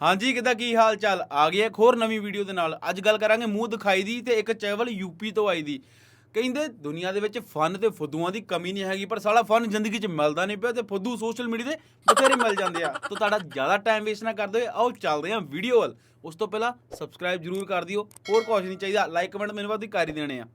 ਹਾਂਜੀ, ਕਿੱਦਾਂ, ਕੀ ਹਾਲ ਚਾਲ ਆ ਗਿਆ ਇੱਕ ਹੋਰ ਨਵੀਂ ਵੀਡੀਓ ਦੇ ਨਾਲ। ਅੱਜ ਗੱਲ ਕਰਾਂਗੇ ਮੂੰਹ ਦਿਖਾਈ ਦੀ ਤੇ ਇੱਕ ਚੈਵਲ ਯੂਪੀ ਤੋਂ ਆਈ ਦੀ। ਕਹਿੰਦੇ ਦੁਨੀਆ ਦੇ ਵਿੱਚ ਫਨ ਤੇ ਫੁੱਦੂਆਂ ਦੀ ਕਮੀ ਨਹੀਂ ਹੈਗੀ, ਪਰ ਸਾਲਾ ਫਨ ਜ਼ਿੰਦਗੀ 'ਚ ਮਿਲਦਾ ਨਹੀਂ ਪਿਆ ਤੇ ਫੁੱਦੂ ਸੋਸ਼ਲ ਮੀਡੀਆ ਤੇ ਬਥੇਰੇ ਮਿਲ ਜਾਂਦੇ ਆ। ਤਾਂ ਤੁਹਾਡਾ ਜ਼ਿਆਦਾ ਟਾਈਮ ਵੇਸਟ ਨਾ ਕਰਦੇ ਹੋਏ, ਆਓ ਚੱਲਦੇ ਹਾਂ ਵੀਡੀਓ ਵੱਲ। ਉਸ ਤੋਂ ਪਹਿਲਾਂ ਸਬਸਕ੍ਰਾਈਬ ਜਰੂਰ ਕਰ ਦਿਓ। ਹੋਰ ਕੁਝ ਨਹੀਂ ਚਾਹੀਦਾ। ਲਾਈਕ ਕਮੈਂਟ ਮੈਨੂੰ ਬਾਅਦ ਹੀ ਕਰ ਹੀ ਦੇਣੇ ਆ।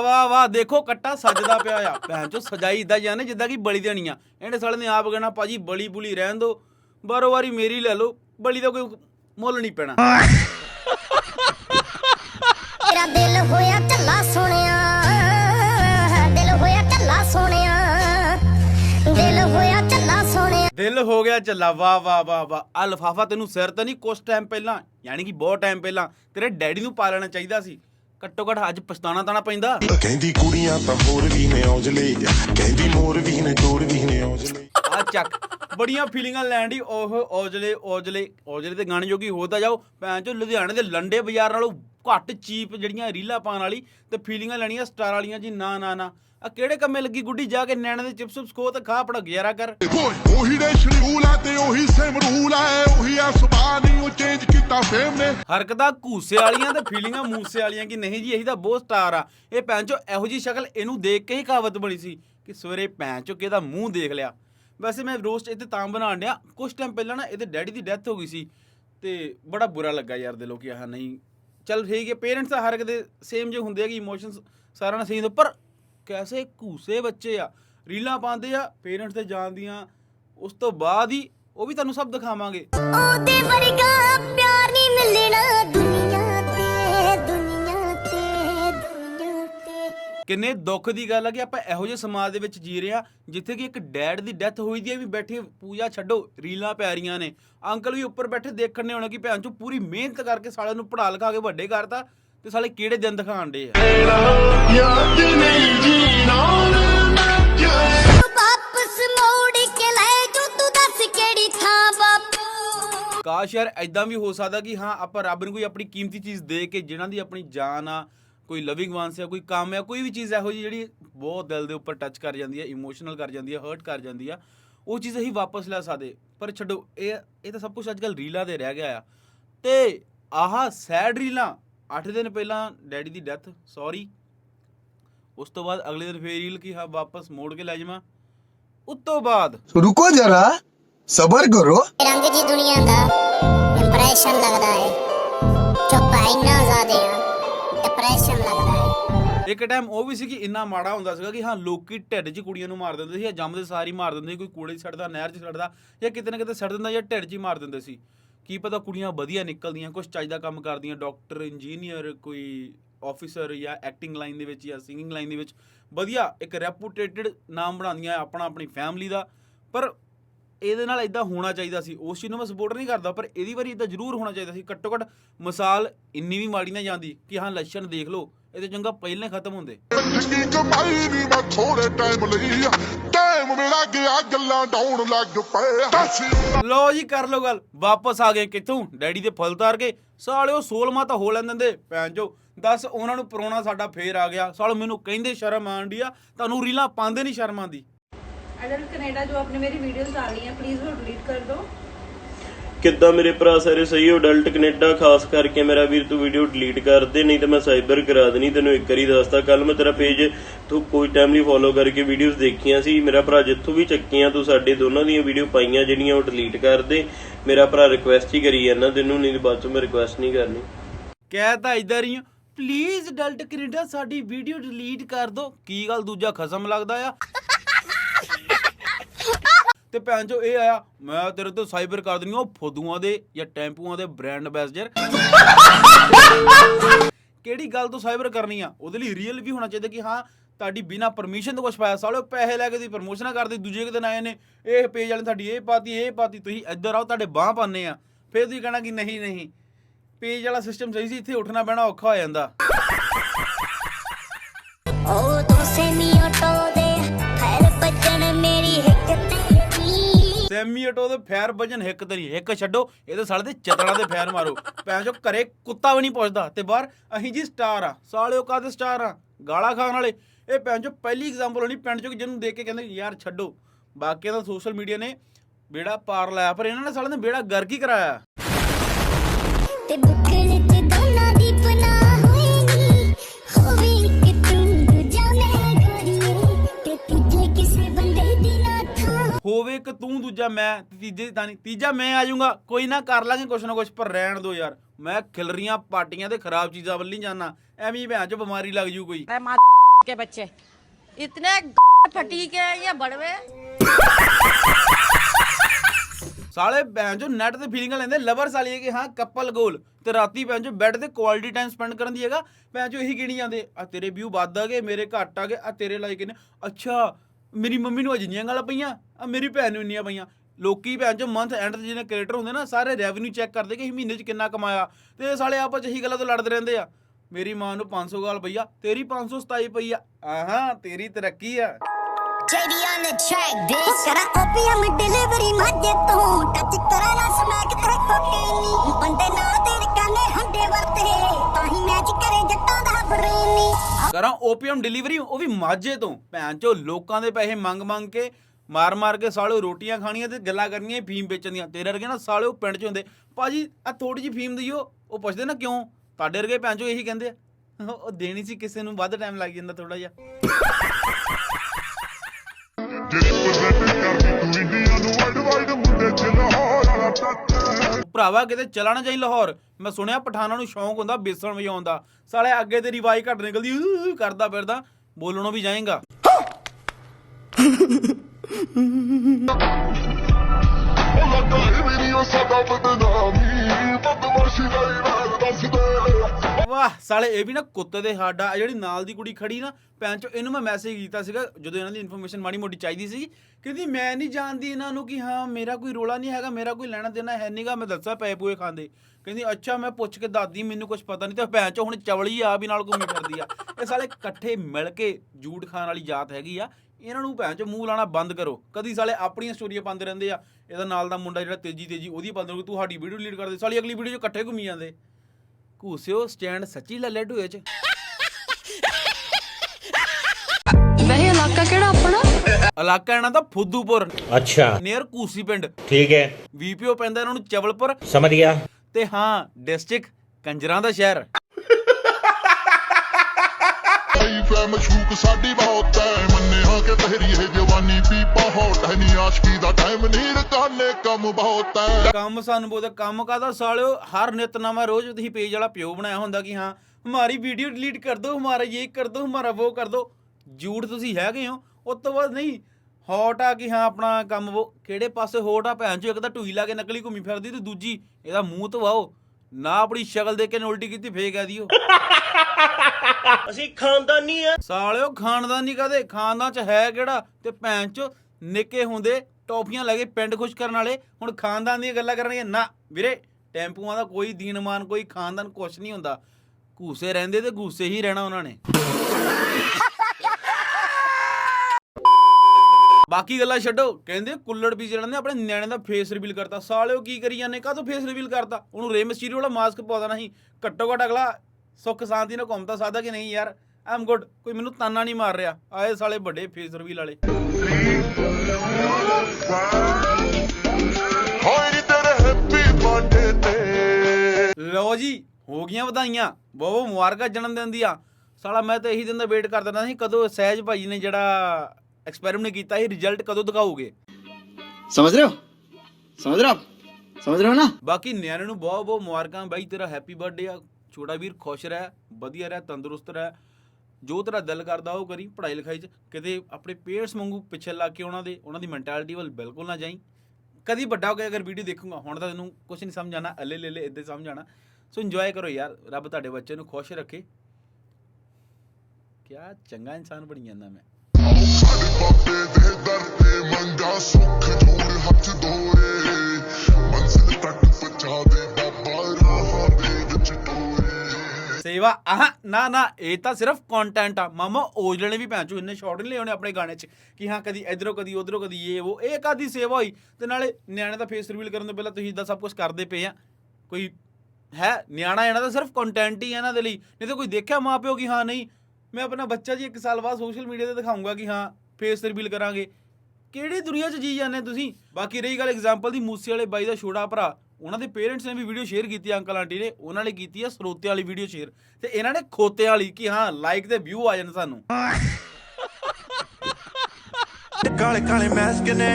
ਵਾਹ ਵਾਹ ਵਾਹ ਦੇਖੋ ਕੱਟਾ ਸੱਜਦਾ ਪਿਆ ਆ। ਭੈਣ ਚੋ ਸਜਾਈ ਇਦਾਂ ਜਾਂਦੇ ਜਿੱਦਾਂ ਕਿ ਬਲੀ ਦੇਣੀ ਆ। ਇਹਨੇ ਸਾਲੇ ਨੇ ਆਪ ਕਹਿਣਾ ਭਾਜੀ ਬਲੀ ਬੁਲੀ ਰਹਿਣ ਦੋ ਬਾਰੋ ਵਾਰੀ ਮੇਰੀ ਲੈ ਲਓ। ਬਲੀ ਦਾ ਕੋਈ ਮੁੱਲ ਨਹੀਂ ਪੈਣਾ। ਤੇਰਾ ਦਿਲ ਹੋਇਆ ਢੱਲਾ ਸੋਹਣਿਆ। ਦਿਲ ਹੋਇਆ ਢੱਲਾ ਸੋਹਣਿਆ। ਦਿਲ ਹੋਇਆ ਢੱਲਾ ਸੋਹਣਿਆ। ਦਿਲ ਹੋ ਗਿਆ ਚੱਲਾ ਵਾਹ ਵਾਹ ਵਾਹ ਵਾਹ। ਆ ਲਫਾਫਾ ਤੈਨੂੰ ਸਿਰ ਤੇ ਨਹੀਂ ਕੁਛ ਟਾਈਮ ਪਹਿਲਾਂ ਯਾਨੀ ਕਿ ਬਹੁਤ ਟਾਈਮ ਪਹਿਲਾਂ ਤੇਰੇ ਡੈਡੀ ਨੂੰ ਪਾ ਲੈਣਾ ਚਾਹੀਦਾ ਸੀ। ਘੱਟੋ ਘੱਟ ਅੱਜ ਪਛਤਾਣਾ ਤਾਣਾ ਪੈਂਦਾ। ਕਹਿੰਦੀ ਕੁੜੀਆਂ ਤਾਂ ਹੋਰ ਵੀ ਨੇ ਔਜਲੇ ਕਹਿੰਦੀ ਮੋਰ ਵੀ ਨੇ ਟੋਰ ਵੀ ਨੇ ਔਜਲੇ। ਆ ਚੱਕ ਬੜੀਆਂ ਫੀਲਿੰਗਾਂ ਲੈਣ ਦੀ ਉਹ ਔਜਲੇ ਔਜਲੇ ਔਜਲੇ ਤੇ ਗਾਣੇ ਜੋਗੀ ਹੋ ਤਾਂ ਜਾਓ। ਭੈਣ ਚੋ ਲੁਧਿਆਣੇ ਦੇ ਲੰਡੇ ਬਾਜ਼ਾਰ ਨਾਲੋਂ ਘੱਟ ਚੀਪ ਜਿਹੜੀਆਂ ਰੀਲਾਂ ਪਾਉਣ ਵਾਲੀ ਤੇ ਫੀਲਿੰਗਾਂ ਲੈਣੀਆਂ ਸਟਾਰ ਵਾਲੀਆਂ ਜੀ ਨਾ ਨਾ ਨਾ। ਆ ਕਿਹੜੇ ਕੰਮੇ ਲੱਗੀ ਗੁੱਡੀ? ਜਾ ਕੇ ਨੈਣਾ ਦੇ ਚਿਪਸ ਖੋ ਤੇ ਖਾ ਆਪਣਾ ਗੁਜ਼ਾਰਾ ਕਰ। ਉਹੀ ਦੇ ਸ਼ਡਿਊਲ ਫੇਮ ਨੇ। ਹਰਕਤਾਂ ਘੂਸੇ ਵਾਲੀਆਂ ਤੇ ਫੀਲਿੰਗਾਂ ਮੂਸੇ ਵਾਲੀਆਂ ਕਿ ਨਹੀਂ ਜੀ ਇਹੀ ਤਾਂ ਬਹੁਤ ਸਟਾਰ ਆ। ਇਹ ਭੈਣ ਚੋ ਇਹੋ ਜੀ ਸ਼ਕਲ ਇਹਨੂੰ ਦੇਖ ਕੇ ਹੀ ਕਹਾਵਤ ਬਣੀ ਸੀ ਕਿ ਸਵੇਰੇ ਭੈਣ ਚੋ ਕਿਹਦਾ ਮੂੰਹ ਦੇਖ ਲਿਆ। ਵੈਸੇ ਮੈਂ ਰੋਸਟ ਇੱਥੇ ਤਾਂ ਬਣਾਉਣ ਡਿਆ ਕੁਝ ਟਾਈਮ ਪਹਿਲਾਂ ਨਾ ਇਹਦੇ ਡੈਡੀ ਦੀ ਡੈਥ ਹੋ ਗਈ ਸੀ ਤੇ ਬੜਾ ਬੁਰਾ ਲੱਗਾ ਯਾਰ ਦਿਲੋਂ ਕਿ ਆਹ ਨਹੀਂ। ਚੱਲ ਠੀਕ ਹੈ ਪੇਰੈਂਟਸ ਤਾਂ ਹਰ ਇੱਕ ਦੇ ਸੇਮ ਜੇ ਹੁੰਦੇ ਆ ਕਿ ਇਮੋਸ਼ਨਸ ਸਾਰਿਆਂ ਨਾਲ ਸਹੀ ਹੁੰਦੇ ਪਰ ਕੈਸੇ ਘੂਸੇ ਬੱਚੇ ਆ ਰੀਲਾਂ ਪਾਉਂਦੇ ਆ ਪੇਰੈਂਟਸ ਤੇ ਜਾਂਦੀਆਂ ਉਸ ਤੋਂ ਬਾਅਦ ਹੀ ਉਹ ਵੀ ਤੁਹਾਨੂੰ ਸਭ ਦਿਖਾਵਾਂਗੇ। ਉਹਦੇ ਵਰਗਾ ਕਿੰਨੇ ਦੁੱਖ ਦੀ ਗੱਲ ਹੈ ਕਿ ਆਪਾਂ ਇਹੋ ਜਿਹੇ ਸਮਾਜ ਦੇ ਵਿੱਚ ਜੀ ਰਹੇ ਆ ਜਿੱਥੇ ਕਿ ਇੱਕ ਡੈਡ ਦੀ ਡੈਥ ਹੋਈ ਦੀ ਹੈ ਵੀ ਬੈਠੇ ਪੂਜਾ ਛੱਡੋ ਰੀਲਾਂ ਪੈ ਰਹੀਆਂ ਨੇ। ਅੰਕਲ ਵੀ ਉੱਪਰ ਬੈਠੇ ਦੇਖਣ ਨੇ ਹੋਣਾ ਕਿ ਭੈਣ ਚੋ ਪੂਰੀ ਮਿਹਨਤ ਕਰਕੇ ਸਾਲਿਆਂ ਨੂੰ ਪੜ੍ਹਾ ਲਿਖਾ ਕੇ ਵੱਡੇ ਕਰਤਾ ਤੇ ਸਾਲੇ ਕਿਹੜੇ ਦਿਨ ਦਿਖਾਣ ਡੇ ਆ? ਯਾਦ ਨਹੀਂ ਜੀਣਾ ਤੂੰ ਵਾਪਸ ਮੋੜ ਕੇ ਲੈ ਜੋ ਤੂੰ ਦੱਸ ਕਿਹੜੀ ਥਾਂ ਬਾਪੂ। ਕਾਸ਼ ਯਾਰ ਐਦਾਂ ਵੀ ਹੋ ਸਕਦਾ ਕਿ ਹਾਂ ਆਪਾਂ ਰੱਬ ਨੂੰ ਕੋਈ ਆਪਣੀ ਕੀਮਤੀ ਚੀਜ਼ ਦੇ ਕੇ ਜਿਨ੍ਹਾਂ ਦੀ ਆਪਣੀ ਜਾਨ ਆ ਕੋਈ ਲਵਿੰਗ ਵਾਂਸ ਹੈ ਕੋਈ ਕੰਮ ਹੈ ਕੋਈ ਵੀ ਚੀਜ਼ ਇਹੋ ਜਿਹੀ ਜਿਹੜੀ ਬਹੁਤ ਦਿਲ ਦੇ ਉੱਪਰ ਟੱਚ ਕਰ ਜਾਂਦੀ ਹੈ ਇਮੋਸ਼ਨਲ ਕਰ ਜਾਂਦੀ ਹੈ ਹਰਟ ਕਰ ਜਾਂਦੀ ਆ ਉਹ ਚੀਜ਼ ਅਸੀਂ ਵਾਪਸ ਲੈ ਸਕਦੇ। ਪਰ ਛੱਡੋ ਇਹ ਇਹ ਤਾਂ ਸਭ ਕੁਝ ਅੱਜਕੱਲ ਰੀਲਾਂ ਦੇ ਰਹਿ ਗਿਆ ਆ। ਤੇ ਆਹ ਸੈਡ ਰੀਲਾਂ 8 ਦਿਨ ਪਹਿਲਾਂ ਡੈਡੀ ਦੀ ਡੈਥ ਸੌਰੀ ਉਸ ਤੋਂ ਬਾਅਦ ਅਗਲੇ ਦਿਨ ਫੇਰ ਰੀਲ ਕੀ ਹਾਂ ਵਾਪਸ ਮੋੜ ਕੇ ਲੈ ਜਾਵਾਂ। ਉਸ ਤੋਂ ਬਾਅਦ ਰੁਕੋ ਜਰਾ ਸਬਰ ਕਰੋ। ਰੰਗ ਦੀ ਦੁਨੀਆ ਦਾ ਇੰਪ੍ਰੈਸ਼ਨ ਲੱਗਦਾ ਹੈ। ਜੋ ਪਾਇਨਾ ਜ਼ਿਆਦਾ ਇੱਕ ਟਾਈਮ ਉਹ ਵੀ ਸੀ ਕਿ ਇੰਨਾ ਮਾੜਾ ਹੁੰਦਾ ਸੀਗਾ ਕਿ ਹਾਂ, ਲੋਕੀ ਢਿੱਡ 'ਚ ਕੁੜੀਆਂ ਨੂੰ ਮਾਰ ਦਿੰਦੇ ਸੀ ਜਾਂ ਜੰਮਦੇ ਸਾਰੀ ਮਾਰ ਦਿੰਦੇ ਸੀ, ਕੋਈ ਕੂੜੇ 'ਚ ਸੜਦਾ, ਨਹਿਰ 'ਚ ਸੜਦਾ ਜਾਂ ਕਿਤੇ ਨਾ ਕਿਤੇ ਸੜ ਦਿੰਦਾ ਜਾਂ ਢਿੱਡ 'ਚ ਹੀ ਮਾਰ ਦਿੰਦੇ ਸੀ। ਕੀ ਪਤਾ ਕੁੜੀਆਂ ਵਧੀਆ ਨਿਕਲਦੀਆਂ ਕੁਝ ਚਾਹੀਦਾ ਕੰਮ ਕਰਦੀਆਂ ਡਾਕਟਰ ਇੰਜੀਨੀਅਰ ਕੋਈ ਆਫੀਸਰ ਜਾਂ ਐਕਟਿੰਗ ਲਾਈਨ ਦੇ ਵਿੱਚ ਜਾਂ ਸਿੰਗਿੰਗ ਲਾਈਨ ਦੇ ਵਿੱਚ ਵਧੀਆ ਇੱਕ ਰੈਪੂਟੇਟਡ ਨਾਮ ਬਣਾਉਂਦੀਆਂ ਆਪਣਾ ਆਪਣੀ ਫੈਮਿਲੀ ਦਾ। ਪਰ ਇਹਦੇ ਨਾਲ ਇਦਾਂ ਹੋਣਾ ਚਾਹੀਦਾ ਸੀ। ਉਸ ਚੀਜ਼ ਨੂੰ ਮੈਂ ਸਪੋਰਟ ਨਹੀਂ ਕਰਦਾ, ਪਰ ਇਹਦੀ ਵਾਰੀ ਇਦਾਂ ਜ਼ਰੂਰ ਹੋਣਾ ਚਾਹੀਦਾ ਸੀ। ਘੱਟੋ ਘੱਟ ਮਿਸਾਲ ਇੰਨੀ ਵੀ ਮਾੜੀ ਨਾ ਜਾਂਦੀ ਕਿ ਹਾਂ, ਲੱਛਣ ਦੇਖ ਲਓ। ਇਹਦੇ ਚੰਗਾ ਪਹਿਲਾਂ ਹੀ ਖਤਮ ਹੁੰਦੇ ਜ਼ਿੰਦਗੀ ਕਮਾਈ ਨਹੀਂ ਮੈਂ ਥੋੜੇ ਟਾਈਮ ਲਈ ਟਾਈਮ ਮਿਲਾ ਗਿਆ ਗੱਲਾਂ ਡਾਉਣ ਲੱਗ ਪਏ ਦੱਸ ਲੋ ਜੀ ਕਰ ਲੋ ਗੱਲ ਵਾਪਸ ਆ ਗਏ ਕਿੱਥੋਂ ਡੈਡੀ ਦੇ ਫੁੱਲ ਤਾਰ ਕੇ ਸਾਲਿਓ ਸੋਲਮਾ ਤਾਂ ਹੋ ਲੈਣ ਦਿੰਦੇ ਭੈਣ ਜੋ ਦੱਸ ਉਹਨਾਂ ਨੂੰ ਪਰੋਣਾ ਸਾਡਾ ਫੇਰ ਆ ਗਿਆ ਸਾਲ ਮੈਨੂੰ ਕਹਿੰਦੇ ਸ਼ਰਮ ਆਂਦੀ ਆ ਤੁਹਾਨੂੰ ਰੀਲਾਂ ਪਾਉਂਦੇ ਨਹੀਂ ਸ਼ਰਮ ਆਂਦੀ अडल्ट कनेडा जो आपने मेरी वीडियोस डाली हैं प्लीज वो डिलीट कर दो ਕਿੱਦਾਂ ਮੇਰੇ ਭਰਾ ਸਾਰੇ ਸਹੀ ਹੋ? ਅਡਲਟ ਕੈਨੇਡਾ, ਖਾਸ ਕਰਕੇ ਮੇਰਾ ਵੀਰ ਤੂੰ ਵੀਡੀਓ ਡਿਲੀਟ ਕਰ ਦੇ, ਨਹੀਂ ਤਾਂ ਮੈਂ ਸਾਈਬਰ ਕਰਾ ਦੇਣੀ, ਤੈਨੂੰ ਇੱਕ ਵਾਰੀ ਦੱਸਤਾ ਕੱਲ ਮੈਂ ਤੇਰਾ ਪੇਜ ਤੂੰ ਕੋਈ ਟਾਈਮ ਲਈ ਫੋਲੋ ਕਰਕੇ ਵੀਡੀਓਜ਼ ਦੇਖੀਆਂ ਸੀ। ਮੇਰਾ ਭਰਾ ਜਿੱਥੋਂ ਵੀ ਚੱਕੀਆਂ, ਤੂੰ ਸਾਡੇ ਦੋਨਾਂ ਦੀਆਂ ਵੀਡੀਓ ਪਾਈਆਂ ਜਿਹੜੀਆਂ ਉਹ ਡਿਲੀਟ ਕਰ ਦੇ। ਮੇਰਾ ਭਰਾ ਰਿਕੁਐਸਟ ਹੀ ਕਰੀ ਜਾਂਦਾ ਤੈਨੂੰ, ਨਹੀਂ ਬਾਅਦ ਚ ਮੈਂ ਰਿਕੁਐਸਟ ਨਹੀਂ ਕਰਨੀ। ਕਹਿ ਤਾਂ ਇਧਰ ਹੀ ਪਲੀਜ਼ ਡਲਟ ਕੈਨੇਡਾ, ਸਾਡੀ ਵੀਡੀਓ ਡਿਲੀਟ ਕਰ ਦੋ। ਕੀ ਗੱਲ, ਦੂਜਾ ਖਸਮ ਲੱਗਦਾ ਆ? ਤੇ ਭੈਣ ਚੋ, ਇਹ ਆਇਆ, ਮੈਂ ਤੇਰੇ ਤੋਂ ਸਾਈਬਰ ਕਰ ਦਿੰਦੀ ਉਹ ਫੁੱਦੂਆਂ ਦੇ ਜਾਂ ਟੈਂਪੂਆਂ ਦੇ ਬ੍ਰਾਂਡ ਐਂਬੈਸਡਰ ਕਿਹੜੀ ਗੱਲ ਤੋਂ ਸਾਈਬਰ ਕਰਨੀ ਆ? ਉਹਦੇ ਲਈ ਰੀਅਲ ਵੀ ਹੋਣਾ ਚਾਹੀਦਾ ਕਿ ਹਾਂ, ਤੁਹਾਡੀ ਬਿਨਾ ਪਰਮਿਸ਼ਨ ਤੋਂ ਕੁਝ ਪਾਇਆ, ਸਾਲਿਓ ਪੈਸੇ ਲੈ ਕੇ ਤੁਸੀਂ ਪ੍ਰਮੋਸ਼ਨਾਂ ਕਰਦੇ, ਦੂਜੇ ਦਿਨ ਆਏ ਨੇ, ਇਹ ਪੇਜ ਵਾਲੇ ਤੁਹਾਡੀ ਇਹ ਪਾਤੀ ਇਹ ਪਾਤੀ, ਤੁਸੀਂ ਇੱਧਰ ਆਓ, ਤੁਹਾਡੇ ਬਾਹ ਪਾਣੇ ਆ। ਫਿਰ ਤੁਸੀਂ ਕਹਿਣਾ ਕਿ ਨਹੀਂ ਨਹੀਂ। ਪੇਜ ਵਾਲਾ ਸਿਸਟਮ ਸਹੀ ਸੀ, ਇੱਥੇ ਉੱਠਣਾ ਬਹਿਣਾ ਔਖਾ ਹੋ ਜਾਂਦਾ। ਉਹ ਤੋਂ ਸੈਮੀ ਸੈਮੀ ਆਟੋ ਦੇ ਫੈਰ ਵਜਨ ਹਿੱਕ ਤੇ ਨਹੀਂ, ਇੱਕ ਛੱਡੋ, ਇਹਦੇ ਸਾਲੇ ਦੇ ਚਤੜਾ ਦੇ ਫੈਰ ਮਾਰੋ। ਭੈਣ ਚੋ ਘਰੇ ਕੁੱਤਾ ਵੀ ਨਹੀਂ ਪੁੱਛਦਾ। ਤੇ ਬਾਹਰ ਅਸੀਂ ਜੀ ਸਟਾਰ ਆ, ਸਾਲਿਓ ਕਾਦੇ ਸਟਾਰ ਆ? ਗਾਲਾਂ ਖਾਣ ਵਾਲੇ। ਇਹ ਭੈਣ ਚੋ ਪਹਿਲੀ ਐਗਜ਼ਾਮਪਲ ਹੋਣੀ ਪਿੰਡ ਚੋਂ ਜਿਹਨੂੰ ਦੇਖ ਕੇ ਕਹਿੰਦੇ, ਯਾਰ ਛੱਡੋ। ਬਾਕੀਆਂ ਦਾ ਸੋਸ਼ਲ ਮੀਡੀਆ ਨੇ ਬੇੜਾ ਪਾਰ ਲਾਇਆ, ਪਰ ਇਹਨਾਂ ਨੇ ਸਾਲੇ ਨੇ ਬੇੜਾ ਗਰਕ ਹੀ ਕਰਾਇਆ। ਤੇ ਤੂੰ ਦੂਜਾ ਮੈਂ ਤੇ ਤੀਜੇ ਤਾਂ ਨਹੀਂ ਤੀਜਾ ਮੈਂ ਆ ਜਾਊਂਗਾ ਕੋਈ ਨਾ ਕਰ ਲਾਂਗੇ ਕੁਛ ਨਾ ਕੁਛ ਪਰ ਰਹਿਣ ਦੋ ਯਾਰ ਮੈਂ ਖਿਲਰੀਆਂ ਪਾਰਟੀਆਂ ਤੇ ਖਰਾਬ ਚੀਜ਼ਾਂ ਵੱਲ ਨਹੀਂ ਜਾਣਾ ਐਵੇਂ ਹੀ ਭੈਣ ਚ ਬਿਮਾਰੀ ਲੱਗ ਜੂ ਕੋਈ अरे माँ के बच्चे इतने फटी के ये बड़वे ਸਾਲੇ ਭੈਣ ਚੋ ਨੈਟ ਤੇ ਫੀਲਿੰਗਾਂ ਲੈਂਦੇ ਲਵਰਸ ਵਾਲੀ ਹੈ ਕਿ ਹਾਂ ਕਪਲ ਗੋਲ ਤੇ ਰਾਤੀ ਭੈਣ ਚੋ ਬੈੱਡ ਤੇ ਕੁਆਲਿਟੀ ਟਾਈਮ ਸਪੈਂਡ ਕਰਨ ਦੀ ਹੈਗਾ ਭੈਣ ਚੋ ਇਹੀ ਗਿਣੀ ਜਾਂਦੇ ਆ ਤੇਰੇ ਵਿਊ ਵੱਧ ਆ ਗਏ ਮੇਰੇ ਘੱਟ ਆ ਗਏ ਆ ਤੇਰੇ ਲਾਈਕ ਨੇ ਅੱਛਾ ਮੇਰੀ ਮੰਮੀ ਨੂੰ ਅਜਿਹੀਆਂ ਗੱਲਾਂ ਪਈਆਂ ਆ ਮੇਰੀ ਭੈਣ ਨੂੰ ਇੰਨੀਆਂ ਪਈਆਂ। ਲੋਕੀ ਭੈਣ ਚੋ ਮੰਥ ਐਂਡ ਤੇ ਜਿਹਨੇ ਕ੍ਰੀਏਟਰ ਹੁੰਦੇ ਨਾ ਸਾਰੇ ਰੈਵਨਿਊ ਚੈੱਕ ਕਰਦੇ ਕਿ ਮਹੀਨੇ 'ਚ ਕਿੰਨਾ ਕਮਾਇਆ। ਤੇ ਇਹ ਸਾਲੇ ਆਪਸ 'ਚ ਇਹੀ ਗੱਲਾਂ ਤੋਂ ਲੜਦੇ ਰਹਿੰਦੇ ਆ। ਮੇਰੀ ਮਾਂ ਨੂੰ 500 ਗਾਲ ਪਈਆ ਤੇਰੀ 527 ਪਈ ਆ। ਆਹਾਂ ਤੇਰੀ ਤਰੱਕੀ ਆ। JD on the track, bitch. ਕਰਾਂ ਓਪੀਐਮ ਡਿਲੀਵਰੀ ਮਾਝੇ ਤੋਂ। ਟੱਚ ਕਰਾਂ ਨਾ ਸਮੈਕ ਤੇ ਕੋਕੇਨੀ ਬੰਦੇ ਨਾਲ ਤੇਰੇ ਕਾਨੇ ਹੰਡੇ ਵਰਤੇ ਤਾਂ ਹੀ ਮੈਚ ਕਰੇ ਜੱਟਾਂ ਦਾ ਬਰੇਨੀ ਕਰਾਂ ਓਪੀਐਮ ਡਿਲੀਵਰੀ ਉਹ ਵੀ ਮਾਝੇ ਤੋਂ। ਭੈਣ ਚੋ ਲੋਕਾਂ ਦੇ ਪੈਸੇ ਮੰਗ ਮੰਗ ਕੇ ਮਾਰ ਮਾਰ ਕੇ ਸਾਲਿਓ ਰੋਟੀਆਂ ਖਾਣੀਆਂ ਤੇ ਗੱਲਾਂ ਕਰਨੀਆਂ ਫੀਮ ਵੇਚਣ ਦੀਆਂ। ਤੇਰੇ ਵਰਗੇ ਨਾ ਸਾਲਿਓ ਪਿੰਡ ਚ ਹੁੰਦੇ। ਭਾਜੀ ਆ ਥੋੜੀ ਜੀ ਫੀਮ ਦਿਓ। ਉਹ ਪੁੱਛਦੇ ਨਾ ਕਿਉਂ? ਤੁਹਾਡੇ ਵਰਗੇ ਭੈਣ ਚੋ ਇਹੀ ਕਹਿੰਦੇ ਆ। ਉਹ ਦੇਣੀ ਸੀ ਕਿਸੇ ਨੂੰ, ਵੱਧ ਟਾਈਮ ਲੱਗ ਜਾਂਦਾ ਥੋੜਾ ਜਿਹਾ। ਭਰਾਵਾ, ਕਿਤੇ ਚਲਾ ਨਾ ਜਾਈ ਲਾਹੌਰ? ਮੈਂ ਸੁਣਿਆ ਪਠਾਨਾਂ ਨੂੰ ਸ਼ੌਂਕ ਹੁੰਦਾ ਬੇਸਣ ਵਜਾਉਣ ਦਾ। ਸਾਲੇ ਅੱਗੇ ਤੇਰੀ ਆਵਾਜ਼ ਘੱਟ ਨਿਕਲਦੀ। ਕਰਦਾ ਫਿਰਦਾ। ਬੋਲਣੋਂ ਵੀ ਜਾਏਗਾ। ਵਾਹ, ਸਾਲੇ, ਇਹ ਵੀ ਨਾ ਕੁੱਤੇ ਦੇ ਸਾਡਾ ਆਹ ਜਿਹੜੀ ਨਾਲ ਦੀ ਕੁੜੀ ਖੜੀ ਨਾ ਪੈਨ ਚੋ ਇਹਨੂੰ ਮੈਂ ਮੈਸੇਜ ਕੀਤਾ ਸੀਗਾ, ਜਦੋਂ ਇਹਨਾਂ ਦੀ ਇਨਫੋਰਮੇਸ਼ਨ ਮਾੜੀ ਮੋਟੀ ਚਾਹੀਦੀ ਸੀ ਕਹਿੰਦੀ, ਮੈਂ ਨਹੀਂ ਜਾਣਦੀ ਇਹਨਾਂ ਨੂੰ ਕਿ ਹਾਂ, ਮੇਰਾ ਕੋਈ ਰੋਲਾ ਨਹੀਂ ਹੈਗਾ, ਮੇਰਾ ਕੋਈ ਲੈਣਾ ਦੇਣਾ ਹੈ ਨਹੀਂਗਾ ਮੈਂ ਦੱਸਾਂ ਪਏ ਪੂਏ ਖਾਂਦੇ। ਕਹਿੰਦੀ, ਅੱਛਾ, ਮੈਂ ਪੁੱਛ ਕੇ ਦਾਦੀ ਮੈਨੂੰ ਕੁਝ ਪਤਾ ਨਹੀਂ ਤੇ ਭੈਣ ਚੋ ਹੁਣ ਚਵਲੀ ਆ ਵੀ ਨਾਲ ਘੁੰਮੀ ਫਿਰਦੀ ਆ। ਇਹ ਸਾਲੇ ਇਕੱਠੇ ਮਿਲ ਕੇ ਜੂਟ ਖਾਣ ਵਾਲੀ ਜਾਤ ਹੈਗੀ ਆ। ਇਹਨਾਂ ਨੂੰ ਭੈਣ ਚ ਮੂੰਹ ਲਾਣਾ ਬੰਦ ਕਰੋ। ਕਦੀ ਸਾਲੇ ਆਪਣੀਆਂ ਸਟੋਰੀਆਂ ਪਾਉਂਦੇ ਰਹਿੰਦੇ ਆ ਇਹਦਾ ਨਾਲ ਦਾ ਮੁੰਡਾ ਜਿਹੜਾ ਤੇਜੀ ਤੇਜੀ ਉਹਦੀ ਪਾਉਂਦੇ ਰਹੋ ਤੁਹਾਡੀ ਵੀਡੀਓ ਡਿਲੀਟ ਕਰਦੇ ਸਾਲੀ ਅਗਲੀ ਵੀਡੀਓ ਚ ਇਕੱਠੇ ਘੁੰਮੀ ਜਾਂਦੇ। ਘੂਸਿਓ ਸਟੈਂਡ ਸੱਚੀ ਲੱਲੇ ਢੂਏ ਚ। ਵੈਸੇ ਇਲਾਕਾ ਕਿਹੜਾ ਆਪਣਾ? ਇਲਾਕਾ ਇਹਨਾਂ ਦਾ ਫੁੱਦੂਪੁਰ। ਅੱਛਾ। ਨੀਅਰ ਘੂਸੀ ਪਿੰਡ। ਠੀਕ ਹੈ। ਵੀਪੀਓ ਪੈਂਦਾ ਇਹਨਾਂ ਨੂੰ ਚਵਲਪੁਰ। ਸਮਝ ਗਿਆ। ਤੇ ਹਾਂ ਡਿਸਟ੍ਰਿਕਟ ਕੰਜਰਾਂ ਦਾ ਸ਼ਹਿਰ। ਆਈ ਫੈ ਮਸ਼ੂਕ ਸਾਡੀ ਬਹੁਤ ਹੈ ਮੰਨਿਆ ਕਿ ਤੇਰੀ ਇਹ ਜਵਾਨੀ ਪੀਪਾ ਹੌਟ ਹੈ। ਨੀ ਆਸ਼ਕੀ ਦਾ ਟਾਈਮ ਨਹੀਂ ਰਕਾਨੇ ਕੰਮ ਬਹੁਤ ਹੈ ਕੰਮ ਸਾਨੂੰ ਬੋਦਾ ਕੰਮ ਕਾਦਾ ਸਾਲਿਓ? ਹਰ ਨਿਤ ਨਵਾਂ ਰੋਜ਼ ਤੁਸੀਂ ਪੇਜ ਵਾਲਾ ਪਿਓ ਬਣਾਇਆ ਹੁੰਦਾ ਕਿ ਹਾਂ ਹਮਾਰੀ ਵੀਡੀਓ ਡਿਲੀਟ ਕਰ ਦੋ ਹਮਾਰਾ ਇਹ ਕਰ ਦੋ ਹਮਾਰਾ ਉਹ ਕਰ ਦੋ। ਝੂਠ ਤੁਸੀਂ ਹੈਗੇ ਹੋ। ਉਸ ਤੋਂ ਬਾਅਦ ਨਹੀਂ ਹੌਟ ਆ ਕਿ ਹਾਂ ਆਪਣਾ ਕੰਮ ਕਿਹੜੇ ਪਾਸੇ ਹੌਟ ਆ ਭੈਣ ਚੋ, ਇੱਕ ਤਾਂ ਟੂਈ ਲਾ ਕੇ ਨਕਲੀ ਘੁੰਮੀ ਫਿਰਦੀ ਤੇ ਦੂਜੀ, ਇਹਦਾ ਮੂੰਹ ਧਵਾਓ। ਨਾ ਆਪਣੀ ਸ਼ਕਲ ਦੇਖ ਕੇ ਨੇ ਉਲਟੀ ਕੀਤੀ ਫੇਕ ਆ ਦਿਓ। ਅਸੀਂ ਖਾਨਦਾਨੀ ਆ। ਸਾਲਿਓ ਖਾਨਦਾਨ ਕਦੇ ਖਾਨਦਾਨ ਚ ਹੈ ਕਿਹੜਾ? ਤੇ ਭੈਣ ਚ ਨਿੱਕੇ ਹੁੰਦੇ ਟੌਫੀਆਂ ਲੈ ਕੇ ਪਿੰਡ ਖੁਸ਼ ਕਰਨ ਵਾਲੇ ਹੁਣ ਖਾਨਦਾਨ ਦੀਆਂ ਗੱਲਾਂ ਕਰਨਗੇ ਨਾ ਵੀਰੇ ਟੈਂਪੂਆਂ ਦਾ ਕੋਈ ਦੀਨਮਾਨ ਕੋਈ ਖਾਨਦਾਨ ਕੁਛ ਨਹੀਂ ਹੁੰਦਾ। ਘੂਸੇ ਰਹਿੰਦੇ ਤੇ ਘੂਸੇ ਹੀ ਰਹਿਣਾ ਉਹਨਾਂ ਨੇ। ਬਾਕੀ ਗੱਲਾਂ ਛੱਡੋ। ਕਹਿੰਦੇ ਕੁੱਲੜ ਵੀ ਜਿਹੜਾ ਨੇ ਆਪਣੇ ਨਿਆਣੇ ਦਾ ਫੇਸ ਰਿਵੀਲ ਕਰਤਾ। ਸਾਲਿਓ ਕੀ ਕਰੀ ਜਾਂਦੇ? ਕਾਹਤੋਂ ਫੇਸ ਰਿਵੀਲ ਕਰਤਾ? ਉਹਨੂੰ ਰੇ ਮਸਟੀਰੀਓ ਵਾਲਾ ਮਾਸਕ ਪਾ ਦੇਣਾ ਸੀ ਘੱਟੋ ਘੱਟ ਅਗਲਾ ਸੁੱਖ ਸ਼ਾਂਤੀ ਨਾਲ ਘੁੰਮਦਾ ਸਾਦਾ ਕਿ ਨਹੀਂ ਯਾਰ? ਆਮ ਗੁੱਡ ਕੋਈ ਮੈਨੂੰ ਤਾਨਾ ਨਹੀਂ ਮਾਰ ਰਿਹਾ। ਆਏ ਸਾਲੇ ਵੱਡੇ ਫੇਸ ਰਿਵੀਲ ਵਾਲੇ। ਲਓ ਜੀ ਹੋ ਗਈਆਂ ਵਧਾਈਆਂ। ਬਹੁਤ ਬਹੁਤ ਮੁਬਾਰਕਾਂ ਜਨਮ ਦਿਨ ਦੀਆਂ। ਸਾਲਾ ਮੈਂ ਤਾਂ ਇਹੀ ਦਿਨ ਦਾ ਵੇਟ ਕਰਦਾ ਸੀ। ਕਦੋਂ ਸਹਿਜ ਭਾਈ ਨੇ ਜਿਹੜਾ ਐਕਸਪੈਰੀਮੈਂਟ ਕੀਤਾ ਇਹ ਰਿਜ਼ਲਟ ਕਦੋਂ ਦਿਖਾਓਗੇ? ਸਮਝ ਰਹੇ ਹੋ? ਸਮਝ ਰਹੇ ਹੋ ਸਮਝ ਰਹੇ ਹੋ ਨਾ? ਬਾਕੀ ਨਿਆਣੇ ਨੂੰ ਬਹੁਤ ਬਹੁਤ ਮੁਬਾਰਕਾਂ ਬਾਈ ਤੇਰਾ ਹੈਪੀ ਬਰਥਡੇ ਆ। ਛੋਟਾ ਵੀਰ ਖੁਸ਼ ਰਹਿ ਵਧੀਆ ਰਹਿ ਤੰਦਰੁਸਤ ਰਹਿ। ਜੋ ਤੇਰਾ ਦਿਲ ਕਰਦਾ ਉਹ ਕਰੀ ਪੜ੍ਹਾਈ ਲਿਖਾਈ 'ਚ। ਕਿਤੇ ਆਪਣੇ ਪੇਰੈਂਟਸ ਵਾਂਗੂ ਪਿੱਛੇ ਲੱਗ ਕੇ ਉਹਨਾਂ ਦੇ ਉਹਨਾਂ ਦੀ ਮੈਂਟੈਲਿਟੀ ਵੱਲ ਬਿਲਕੁਲ ਨਾ ਜਾਈ। ਕਦੀ ਵੱਡਾ ਹੋ ਕੇ ਅਗਰ ਵੀਡੀਓ ਦੇਖੂਗਾ ਹੁਣ ਤਾਂ ਤੈਨੂੰ ਕੁਝ ਨਹੀਂ ਸਮਝ ਆਣਾ ਅੱਲੇ ਲੈ ਲੈ ਇੱਦਾਂ ਸਮਝ ਆਣਾ ਸੋ ਇੰਜੋਏ ਕਰੋ ਯਾਰ ਰੱਬ ਤੁਹਾਡੇ ਬੱਚੇ ਨੂੰ ਖੁਸ਼ ਰੱਖੇ। ਕਿਆ ਚੰਗਾ ਇਨਸਾਨ ਬਣੀ ਜਾਂਦਾ ਮੈਂ। ਬਾਬੇ ਦੇ ਦਰ ਤੇ ਮੰਗਾ ਸੁੱਖ ਜੋੜ ਹੱਥ ਦੋਰੇ। ਮੰਜ਼ਿਲ ਤੱਕ ਪਹੁੰਚਾ ਦੇ ਬਾਬਾ ਰਾਹਾਂ ਦੇ ਵਿੱਚ ਟੋਰੇ। ਸੇਵਾ, ਆਹ, ਨਾ ਨਾ, ਇਹ ਤਾਂ ਸਿਰਫ ਕੰਟੈਂਟ ਆ। ਮਾਮਾ ਓਜਲੇ ਨੇ ਵੀ ਭੈਣ ਇੰਨੇ ਸ਼ਾਰਟ ਨਹੀਂ ਲਿਆਉਣੇ ਆਪਣੇ ਗਾਣੇ 'ਚ ਕਿ ਹਾਂ, ਕਦੀ ਇਧਰੋਂ, ਕਦੀ ਉਧਰੋਂ, ਕਦੀ ਇਹ, ਉਹ, ਇਹ ਕਾਦੀ ਸੇਵਾ ਹੋਈ? ਤੇ ਨਾਲੇ ਨਿਆਣੇ ਦਾ ਫੇਸ ਰਿਵੀਲ ਕਰਨ ਤੋਂ ਪਹਿਲਾਂ ਤੁਸੀਂ ਇਦਾਂ ਸਭ ਕੁਝ ਕਰਦੇ ਪਏ ਆ। ਕੋਈ ਹੈ? ਨਿਆਣਾ ਇਹਨਾਂ ਦਾ ਸਿਰਫ ਕੰਟੈਂਟ ਹੀ ਇਹਨਾਂ ਦੇ ਲਈ। ਨਹੀਂ ਤਾਂ ਕੋਈ ਦੇਖਿਆ ਮਾਪਿਓ ਕਿ ਹਾਂ, ਨਹੀਂ, ਮੈਂ ਆਪਣਾ ਬੱਚਾ ਜੀ ਇੱਕ ਸਾਲ ਬਾਅਦ ਸੋਸ਼ਲ ਮੀਡੀਆ ਤੇ ਦਿਖਾਉਂਗਾ ਕਿ ਹਾਂ ਫੇਸ ਰਿਵੀਲ ਕਰਾਂਗੇ ਕਿਹੜੀ ਦੁਨੀਆ 'ਚ ਜੀ ਜਾਂਦੇ ਤੁਸੀਂ ਬਾਕੀ ਰਹੀ ਗੱਲ ਐਗਜ਼ਾਮਪਲ ਦੀ ਮੂਸੇ ਵਾਲੇ ਬਾਈ ਦਾ ਛੋਟਾ ਭਰਾ ਉਹਨਾਂ ਦੇ ਪੇਰੈਂਟਸ ਨੇ ਵੀ ਵੀਡੀਓ ਸ਼ੇਅਰ ਕੀਤੀ ਆ ਅੰਕਲ ਆਂਟੀ ਨੇ ਉਹਨਾਂ ਨੇ ਕੀਤੀ ਆ ਸਰੋਤੇ ਵਾਲੀ ਵੀਡੀਓ ਸ਼ੇਅਰ ਤੇ ਇਹਨਾਂ ਨੇ ਖੋਤੇ ਵਾਲੀ ਕਿ ਹਾਂ ਲਾਈਕ ਤੇ ਵਿਊ ਆ ਜਾਣ ਸਾਨੂੰ ਕਾਲੇ ਕਾਲੇ ਮੈਸਕ ਨੇ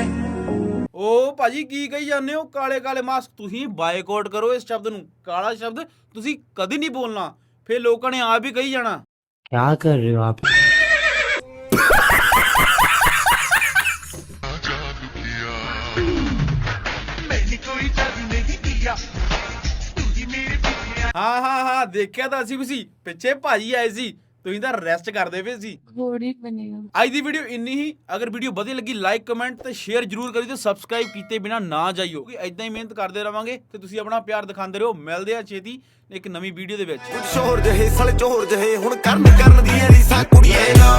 ਓ ਭਾਜੀ ਕੀ ਕਹੀ ਜਾਂਦੇ ਹੋ ਕਾਲੇ ਕਾਲੇ ਮਾਸਕ ਤੁਸੀਂ ਬਾਈਕਾਟ ਕਰੋ ਇਸ ਸ਼ਬਦ ਨੂੰ ਕਾਲਾ ਸ਼ਬਦ ਤੁਸੀਂ ਕਦੀ ਨਹੀਂ ਬੋਲਣਾ ਫਿਰ ਲੋਕਾਂ ਨੇ ਆਪ ਹੀ ਕਹੀ ਜਾਣਾ क्या कर रहे हो आप ਹਾਂ ਹਾਂ ਹਾਂ ਦੇਖਿਆ ਤਾਂ ਅਸੀਂ ਵੀ ਪਿੱਛੇ ਭਾਜੀ ਆਏ ਸੀ ਤੁਸੀਂ ਤਾਂ ਰੈਸਟ ਕਰਦੇ ਪਏ ਸੀ। ਗੋੜੀ ਬਣੇਗਾ ਅੱਜ ਦੀ ਵੀਡੀਓ ਇੰਨੀ ਹੀ ਅਗਰ ਵੀਡੀਓ ਵਧੀਆ ਲੱਗੀ ਲਾਈਕ ਕਮੈਂਟ ਤੇ ਸ਼ੇਅਰ ਜਰੂਰ ਕਰਿਓ ਤੇ ਸਬਸਕ੍ਰਾਈਬ ਕੀਤੇ ਬਿਨਾ ਨਾ ਜਾਈਓ। ਕਿ ਐਦਾਂ ਹੀ ਮਿਹਨਤ ਕਰਦੇ ਰਵਾਂਗੇ ਤੇ ਤੁਸੀਂ ਆਪਣਾ ਪਿਆਰ ਦਿਖਾਉਂਦੇ ਰਹੋ। ਮਿਲਦੇ ਆ ਛੇਤੀ ਇੱਕ ਨਵੀਂ ਵੀਡੀਓ ਦੇ ਵਿੱਚ। ਸ਼ੋਰ ਜਹੇ ਸਲ ਚੋਰ ਜਹੇ ਹੁਣ ਕਰਨ ਕਰਨ ਦੀ ਐ ਕੁੜੀਏ ਨਾ